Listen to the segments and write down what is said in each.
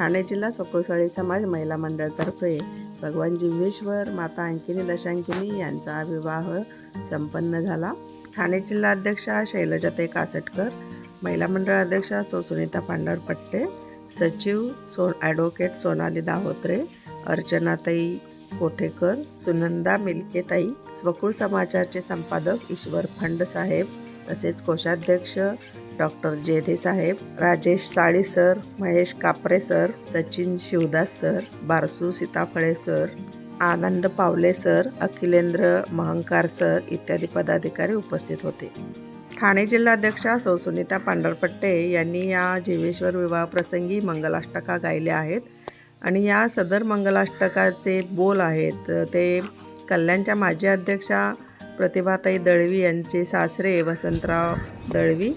ठाणे जिल्हा सकोसाळी समाज महिला मंडळातर्फे भगवान जिव्हेश्वर माता अंकिनी दशांकिनी यांचा विवाह संपन्न झाला. ठाणे जिल्हा अध्यक्षा शैलजाताई कासटकर महिला मंडळ अध्यक्षा सो सुनीता पांढरपट्टे सचिव सो ॲडव्होकेट सोनाली दाहोत्रे अर्चनाताई कोठेकर सुनंदा मिल्केताई स्वकुळ समाजाचे संपादक ईश्वर फंड साहेब तसेच कोषाध्यक्ष डॉक्टर जेधे साहेब Rajesh Sali sir Mahesh Kapre sir Sachin Shivdas sir Barsu Sitaphale sir Anand Pawale sir Akhilendra महंकार sir इत्यादी पदाधिकारी उपस्थित होते. ठाणे जिल्हाध्यक्षा सौ सुनीता पांढरपट्टे यांनी या जीवेश्वर विवाह प्रसंगी मंगलाष्टका गायल्या आहेत आणि या सदर मंगलाष्टकाचे बोल आहेत. ते कल्याणच्या माजी अध्यक्षा प्रतिभाताई दळवी यांचे सासरे वसंतराव दळवी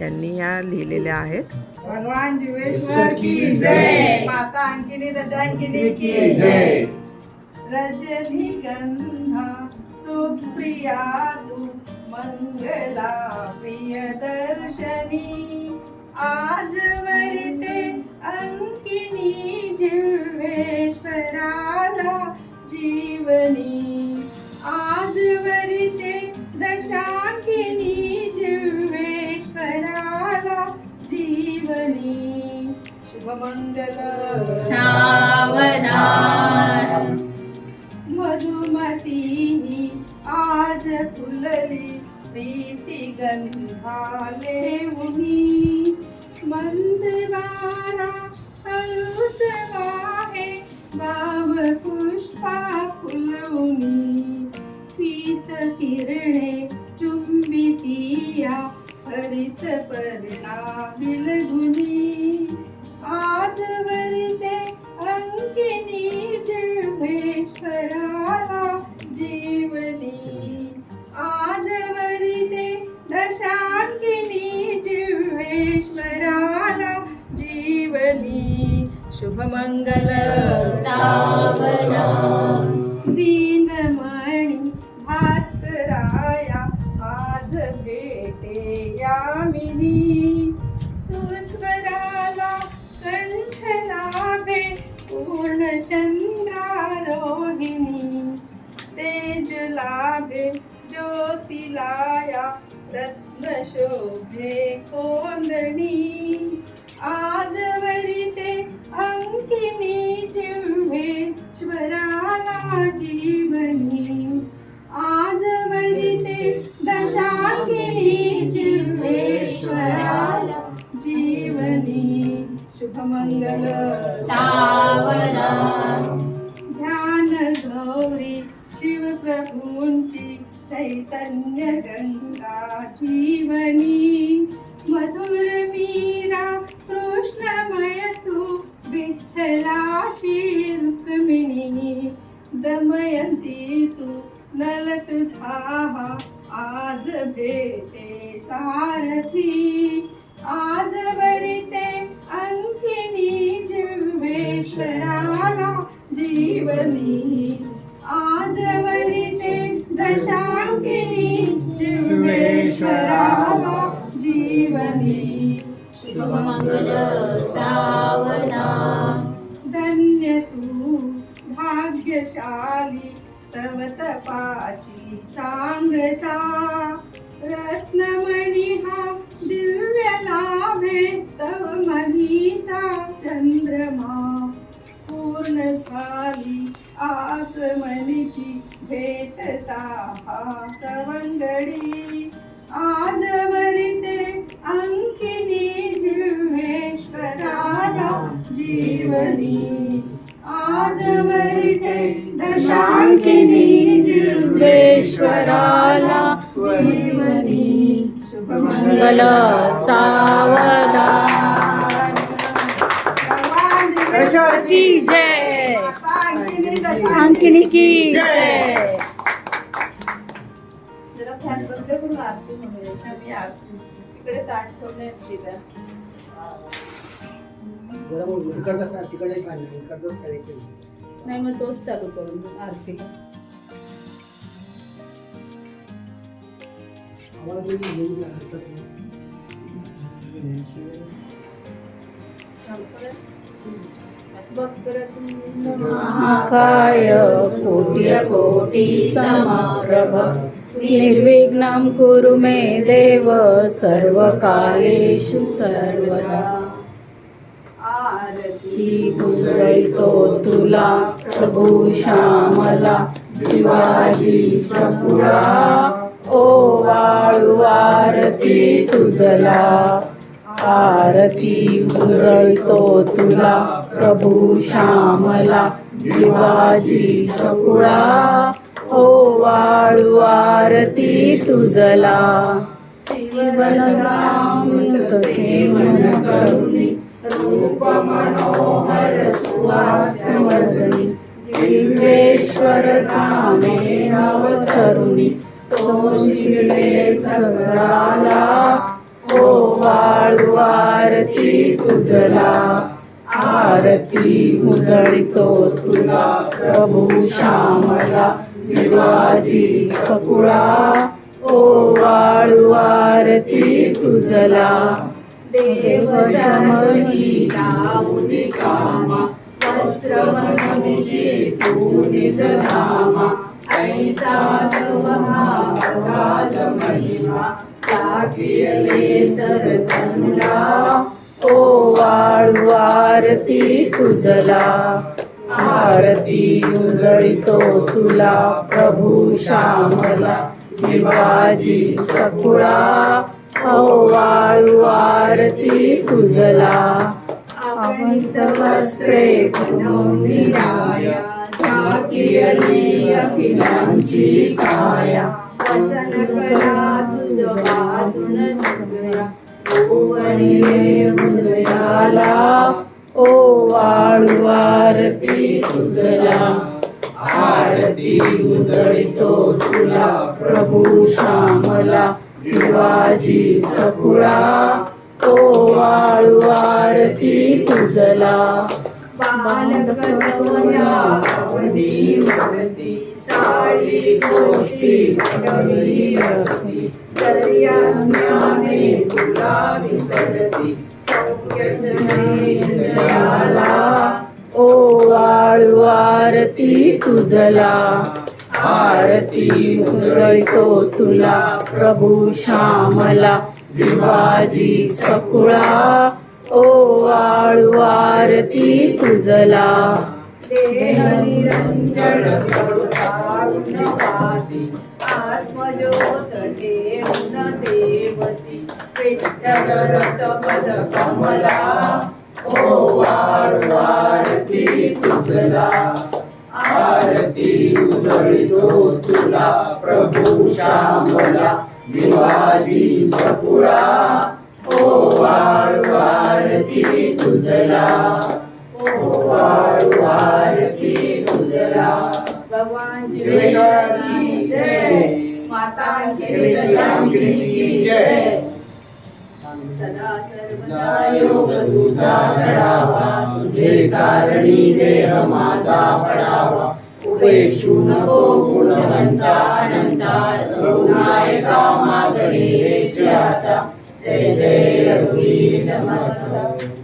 यांनी या लिहिलेल्या आहेत. भगवान जीवेश्वर की जय. माता अंकिनी दशांकिनी की जय. रजनीगंधा सुप्रिया तू मंगला प्रिय दर्शनी आज सावधान मधुमती आज फुलली प्रीती गंधाले उनी लाभे ज्योतिलाया रत्न शोभे कोंदणी. आज वरिते अंकिनी जिव्हेश्वराला जीवनी. आज वरिते दशांकिनी जिव्हेश्वराला जीवनी. शुभमंगल. सावला जीवनी मधुर मीरा कृष्णमय तू विठ्ठलाची रुक्मिणी दमयंती तू नल तुझा आज भेटे सारथी शुभमंगल सावना. धन्य तू भाग्यशाली तव तपाची सांगता. रत्नमणी हा दिव्य लाभे तव मनीचा चंद्रमा. पूर्ण झाली आसमनीची भेटता हा सवंगडी. आज वरिते दशांकिनी जिवेश्वराला जीवनी भगवान दशांकिनी की जय. अंकिनी की जय. जरा फॅन बंद करून आरती म्हणूया मी आरती इकडे ताट तिथं जरा मग इकडचं का तिकडे पाहिजे इकडचंच करायचं नाही मग तोच चालू करून आरतीला आम्हाला ते घेऊन या, हरकत नाही. चालतं महाकाय कोटि समप्रभ. निर्विघ्नं कुरु मे देव सर्वकालेषु सर्वदा. पूजयतो तुला प्रभू श्यामला. शिवाजी शकुळा ओ वाळू आरती तुझला. आरती उजळतो तुला प्रभू श्यामला. शिवाजी शकुळा ओ वाळू आरती तुझला. जीवन मन करुणी. मनोहर सुवासमर्दनी दिव्येश्वर धामे नवतरुणी तोषिले सगळाला हो वाळू आरती तुझला आरती उजळतो तुला प्रभू श्यामला विवाजी कपुळा ओ वाळू आरती तुझला. देव समजी लावून कामा वस्त्र ऐसा महिमा सरतनला ओ वाळू आरती तुझला आरती उजळतो तुला प्रभू श्यामला शिवाजी सकुळा वाळू आरती तुझला अवंत वस्त्रे पुनोनिराया झाकियली अखिलांची काया. वसन कला सगळ्या हृदयाला. ओ वाळू आरती तुझला आरती उजळतो तुला प्रभू श्यामला. शिवाजी सकुळा ओ वाळू आरती तुझला साडी गोष्टी कवी तुला विसरती ओ वाळू आरती तुझला. आरती उजळतो तुला प्रभू श्यामला. दिवाजी सकुळा ओ वाळू आरती तुझला. आत्मज्योत देऊन देवती विठ्ठल पद कमला. ओ वाळू प्रभू श्यामला शिवाजी सकुळा ओ वाळू आरती तुझला. ओ वाळू आरती तुझला. भगवान जीवेश्वर की जय. माता श्यामगिरी की जय. सदा सर्वदा योग तुझा घडावा तुझे कारणी देह माझा पडावा. उपेशू नको जय जय रघुवीर समर्थ